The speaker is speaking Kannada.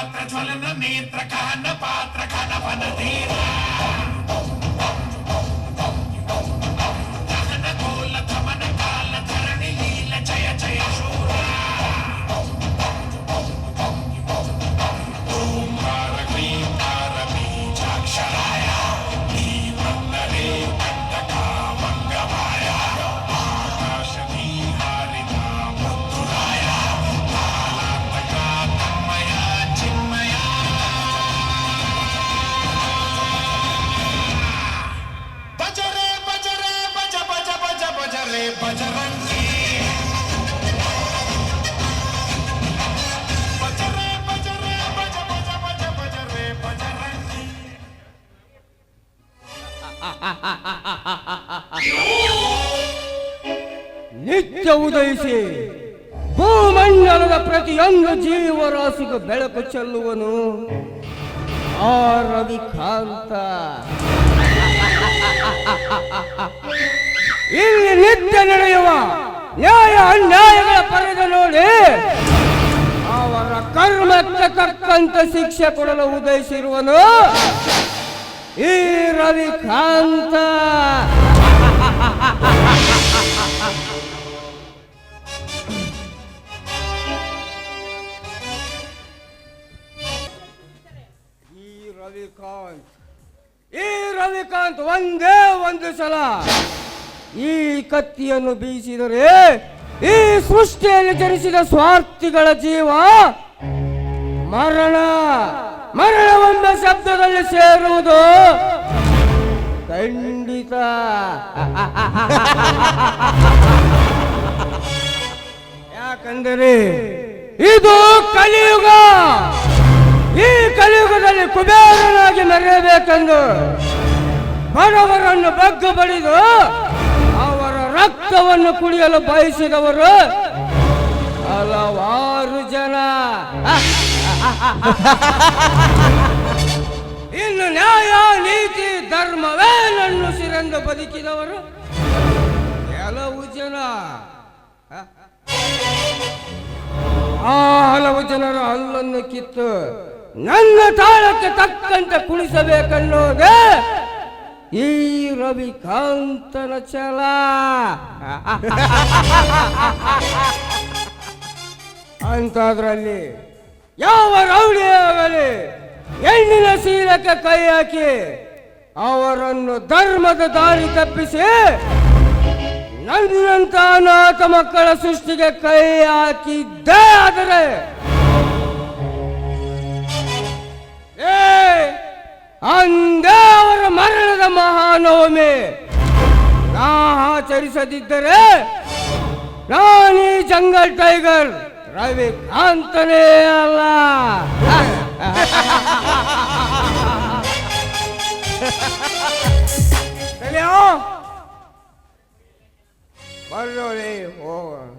పాత్ర జ్వలన నేత్ర కహన పాత్ర కనపన తీరా. ನಿತ್ಯ ಉದಯಿಸಿ ಭೂಮಂಡಲದ ಪ್ರತಿಯೊಂದು ಜೀವರಾಶಿಗೂ ಬೆಳಕು ಚೆಲ್ಲುವನು ಆ ರವಿಕಾಂತ ಇಲ್ಲಿ ನಿತ್ಯ ನಡೆಯುವ ನ್ಯಾಯ ಅನ್ಯಾಯಗಳ ಪರದ ನೋಡಿ ಅವರ ಕರ್ಮಕ್ಕೆ ತಕ್ಕಂತ ಶಿಕ್ಷೆ ಕೊಡಲು ಉದಯಿಸಿರುವನು ಈ ರವಿಕಾಂತ. ಈ ರವಿಕಾಂತ್ ಈ ರವಿಕಾಂತ್ ಒಂದೇ ಒಂದು ಸಲ ಈ ಕತ್ತಿಯನ್ನು ಬೀಸಿದರೆ, ಈ ಸೃಷ್ಟಿಯಲ್ಲಿ ಜನಿಸಿದ ಸ್ವಾರ್ಥಿಗಳ ಜೀವ ಮರಣ. ಮರಣವೆಂಬ ಶಬ್ದದಲ್ಲಿ ಸೇರುವುದು ಖಂಡಿತ. ಯಾಕಂದರೆ ಇದು ಕಲಿಯುಗ. ಈ ಕಲಿಯುಗದಲ್ಲಿ ಕುಬೇರನಾಗಿ ಮೆರೆಯಬೇಕೆಂದು ಬಡವರನ್ನು ಬಗ್ಗು ಬಡಿದು ರಕ್ತವನ್ನು ಕುಡಿಯಲು ಬಯಸಿದವರು ಹಲವಾರು ಜನ. ಇನ್ನು ನ್ಯಾಯ, ನೀತಿ ಧರ್ಮವೇ ನನ್ನ ಸಿರಂದು ಬದುಕಿದವರು ಕೆಲವು ಜನ. ಆ ಹಲವು ಜನರ ಹಲ್ಲನ್ನು ಕಿತ್ತು ನನ್ನ ತಾಳಕ್ಕೆ ತಕ್ಕಂತೆ ಕುಣಿಸಬೇಕನ್ನೋದೇ ಈ ರವಿಕಾಂತನ ಚಲ ಅಂಥದ್ರಲ್ಲಿ ಯಾವ ರೌಡಿ ಆಗಲಿ, ಹೆಣ್ಣಿನ ಶೀಲಕ್ಕೆ ಕೈ ಹಾಕಿ ಅವರನ್ನು ಧರ್ಮದ ದಾರಿ ತಪ್ಪಿಸಿ ನನ್ನಂತ ಅನಾಥ ಮಕ್ಕಳ ಸೃಷ್ಟಿಗೆ ಕೈ ಹಾಕಿದ್ದೇ ಆದರೆ ಆಚರಿಸದಿದ್ದರೆ ರಾಣಿ ಜಂಗಲ್ ಟೈಗರ್ ರವಿ ಕಾಂತನೇ ಅಲ್ಲ ಬರೋಳಿ ಹೋಗೋಣ